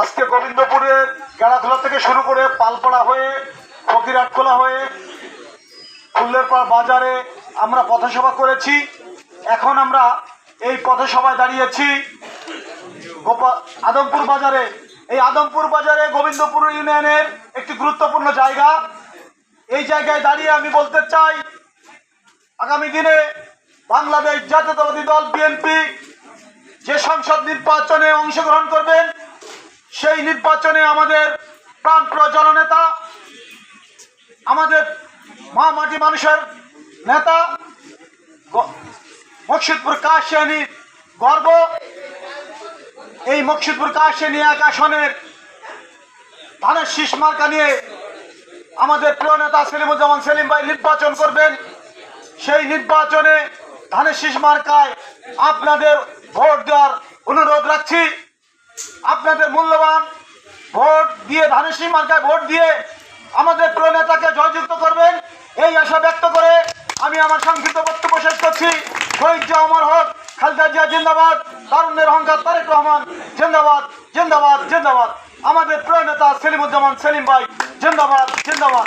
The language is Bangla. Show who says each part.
Speaker 1: আজকে গোবিন্দপুরের গেড়াখোলা থেকে শুরু করে পালপাড়া হয়ে ফকিরাটখোলা হয়ে ফুল্লের পাড় বাজারে আমরা পথসভা করেছি। এখন আমরা এই পথসভায় দাঁড়িয়েছি। গোপা আদমপুর বাজারে। এই আদমপুর বাজারে গোবিন্দপুর ইউনিয়নের একটি গুরুত্বপূর্ণ জায়গা। এই জায়গায় দাঁড়িয়ে আমি বলতে চাই, আগামী দিনে বাংলাদেশ জাতীয়তাবাদী দল বিএনপি যে সংসদ নির্বাচনে অংশগ্রহণ করবেন সেই নির্বাচনে আমাদের প্রাণপ্রিয় জননেতা আমাদের মা মাটি মানুষের নেতা মকসুদপুর কাশিয়ানির গর্ব। এই মকসুদপুর কাশিয়ানি এক আসনের ধানের শীষ মার্কা নিয়ে আমাদের প্রিয় নেতা সেলিমুজ্জামান সেলিম ভাই নির্বাচন করবেন। সেই নির্বাচনে ধানের শীষ মার্কায় আপনাদের ভোট দেওয়ার অনুরোধ রাখছি। আপনাদের মূল্যবান শীষ মার্কায় ভোট দিয়ে আমাদের প্রিয় নেতাকে জয়যুক্ত করবেন, এই আশা ব্যক্ত করে আমি আমার সংক্ষিপ্ত বক্তব্য শেষ করছি। শহীদ জিয়া অমর হক, খালেদা জিয়া জিন্দাবাদ তারুণ্যের অহংকার তারেক রহমান, জিন্দাবাদ জিন্দাবাদ জিন্দাবাদ। আমাদের প্রিয় নেতা সেলিমুজ্জামান সেলিম ভাই, জিন্দাবাদ জিন্দাবাদ।